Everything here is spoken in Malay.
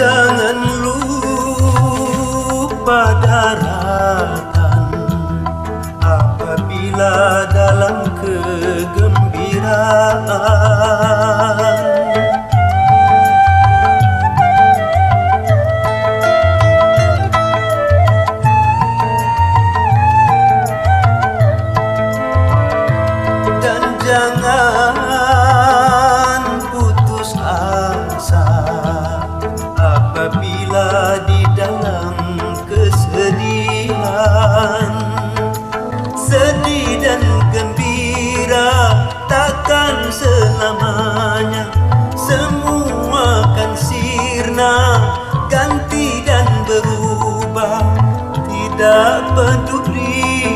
jangan lupa daratan apabila dalam kegembiraan. dan Jangan apabila di dalam kesedihan sedih dan gembira takkan selamanya. Semua akan sirna ganti dan berubah. Tidak peduli